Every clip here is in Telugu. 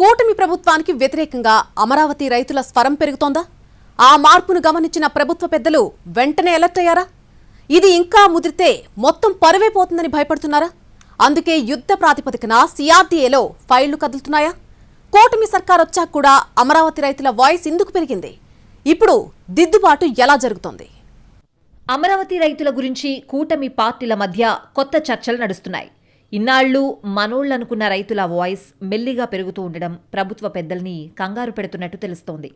కూటమి ప్రభుత్వానికి వ్యతిరేకంగా అమరావతి రైతుల స్వరం పెరుగుతోందా? ఆ మార్పును గమనించిన ప్రభుత్వ పెద్దలు వెంటనే అలర్ట్ అయ్యారా? ఇది ఇంకా ముదిరితే మొత్తం పరువైపోతుందని భయపడుతున్నారా? అందుకే యుద్ధ ప్రాతిపదికన సిఆర్డీఏలో ఫైళ్ళు కదులుతున్నాయా? కూటమి సర్కార్ వచ్చాక కూడా అమరావతి రైతుల వాయిస్ ఎందుకు పెరిగింది? ఇప్పుడు దిద్దుబాటు ఎలా జరుగుతోంది? అమరావతి రైతుల గురించి కూటమి పార్టీల మధ్య కొత్త చర్చలు నడుస్తున్నాయి. ఇన్నాళ్ళు మనోళ్ళనుకున్న రైతుల వాయిస్ మెల్లిగా పెరుగుతూ ఉండడం ప్రభుత్వ పెద్దల్ని కంగారు పెడుతున్నట్టు తెలుస్తోంది.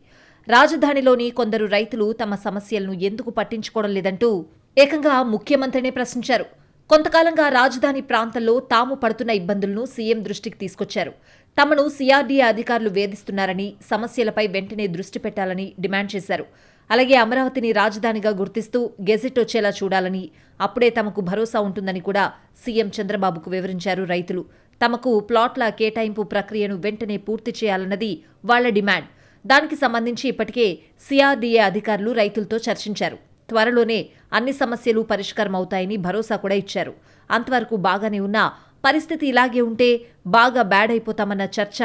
రాజధానిలోని కొందరు రైతులు తమ సమస్యలను ఎందుకు పట్టించుకోవడం లేదంటూ ఏకంగా ముఖ్యమంత్రినే ప్రశ్నించారు. కొంతకాలంగా రాజధాని ప్రాంతంలో తాము పడుతున్న ఇబ్బందులను సీఎం దృష్టికి తీసుకొచ్చారు. తమను సిఆర్డీఏ అధికారులు వేధిస్తున్నారని సమస్యలపై వెంటనే దృష్టి పెట్టాలని డిమాండ్ చేశారు. అలాగే అమరావతిని రాజధానిగా గుర్తిస్తూ గెజిట్ వచ్చేలా చూడాలని అప్పుడే తమకు భరోసా ఉంటుందని కూడా సీఎం చంద్రబాబుకు వివరించారు రైతులు. తమకు ప్లాట్ల కేటాయింపు ప్రక్రియను వెంటనే పూర్తి చేయాలన్నది వాళ్ళ డిమాండ్. దానికి సంబంధించి ఇప్పటికే సిఆర్డీఏ అధికారులు రైతులతో చర్చించారు. త్వరలోనే అన్ని సమస్యలు పరిష్కారం అవుతాయని భరోసా కూడా ఇచ్చారు. అంతవరకు బాగానే ఉన్నా పరిస్థితి ఇలాగే ఉంటే బాగా బ్యాడ్ అయిపోతామన్న చర్చ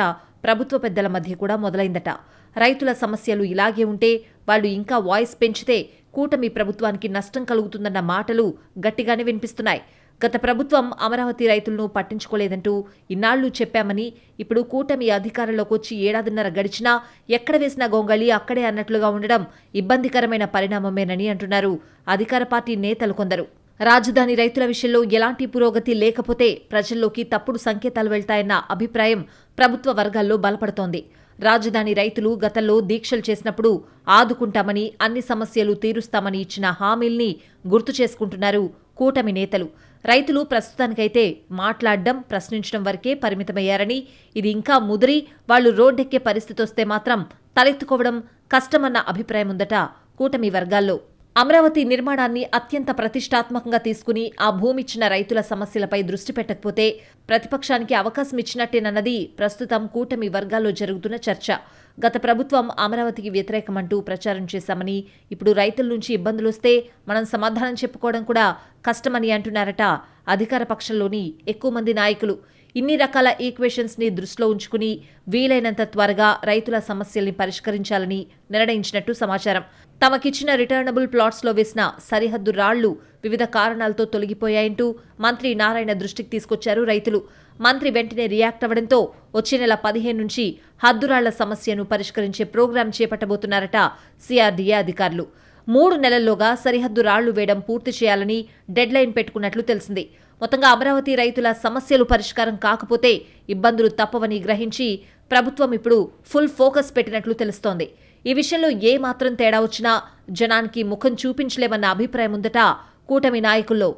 ప్రభుత్వ పెద్దల మధ్య కూడా మొదలైందట. రైతుల సమస్యలు ఇలాగే ఉంటే వాళ్ళు ఇంకా వాయిస్ పెంచితే కూటమి ప్రభుత్వానికి నష్టం కలుగుతుందన్న మాటలు గట్టిగానే వినిపిస్తున్నాయి. గత ప్రభుత్వం అమరావతి రైతులను పట్టించుకోలేదంటూ ఇన్నాళ్ళు చెప్పామని ఇప్పుడు కూటమి అధికారంలోకి వచ్చి ఏడాదిన్నర గడిచినా ఎక్కడ వేసిన గొంగళి అక్కడే అన్నట్లుగా ఉండడం ఇబ్బందికరమైన పరిణామమేనని అంటున్నారు అధికార పార్టీ నేతలు కొందరు. రాజధాని రైతుల విషయంలో ఎలాంటి పురోగతి లేకపోతే ప్రజల్లోకి తప్పుడు సంకేతాలు వెళ్తాయన్న అభిప్రాయం ప్రభుత్వ వర్గాల్లో బలపడుతోంది. రాజధాని రైతులు గతంలో దీక్షలు చేసినప్పుడు ఆదుకుంటామని అన్ని సమస్యలు తీరుస్తామని ఇచ్చిన హామీల్ని గుర్తు చేసుకుంటున్నారు కూటమి నేతలు. రైతులు ప్రస్తుతానికైతే మాట్లాడడం ప్రశ్నించడం వరకే పరిమితమయ్యారని ఇది ఇంకా ముదిరి వాళ్ళు రోడ్డెక్కే పరిస్థితి వస్తే మాత్రం తలెత్తుకోవడం కష్టమన్న అభిప్రాయం ఉందట కూటమి వర్గాల్లో. అమరావతి నిర్మాణాన్ని అత్యంత ప్రతిష్టాత్మకంగా తీసుకుని ఆ భూమి ఇచ్చిన రైతుల సమస్యలపై దృష్టి పెట్టకపోతే ప్రతిపక్షానికి అవకాశం ఇచ్చినట్టేనన్నది ప్రస్తుతం కూటమి వర్గాల్లో జరుగుతున్న చర్చ. గత ప్రభుత్వం అమరావతికి వ్యతిరేకమంటూ ప్రచారం చేశామని ఇప్పుడు రైతుల నుంచి ఇబ్బందులు వస్తే మనం సమాధానం చెప్పుకోవడం కూడా కష్టమని అంటున్నారట అధికార పక్షంలోని ఎక్కువ మంది నాయకులు. ఇన్ని రకాల ఈక్వేషన్స్ని దృష్టిలో ఉంచుకుని వీలైనంత త్వరగా రైతుల సమస్యల్ని పరిష్కరించాలని నిర్ణయించినట్టు సమాచారం. తమకిచ్చిన రిటర్నబుల్ ప్లాట్స్లో వేసిన సరిహద్దు రాళ్ళు వివిధ కారణాలతో తొలగిపోయాయంటూ మంత్రి నారాయణ దృష్టికి తీసుకొచ్చారు రైతులు. మంత్రి వెంటనే రియాక్ట్ అవ్వడంతో వచ్చే నెల పదిహేను నుంచి హద్దురాళ్ళ సమస్యను పరిష్కరించే ప్రోగ్రాం చేపట్టబోతున్నారట సిఆర్డీఏ అధికారులు. మూడు నెలల్లోగా సరిహద్దు రాళ్ళు వేయడం పూర్తి చేయాలని డెడ్లైన్ పెట్టుకున్నట్లు తెలిసింది. మొత్తంగా అమరావతి రైతుల సమస్యలు పరిష్కారం కాకపోతే ఇబ్బందులు తప్పవని గ్రహించి ప్రభుత్వం ఇప్పుడు ఫుల్ ఫోకస్ పెట్టినట్లు తెలుస్తోంది. ఈ విషయంలో ఏ మాత్రం తేడా వచ్చినా జనానికి ముఖం చూపించలేమన్న అభిప్రాయం ఉందట కూటమి నాయకుల్లో.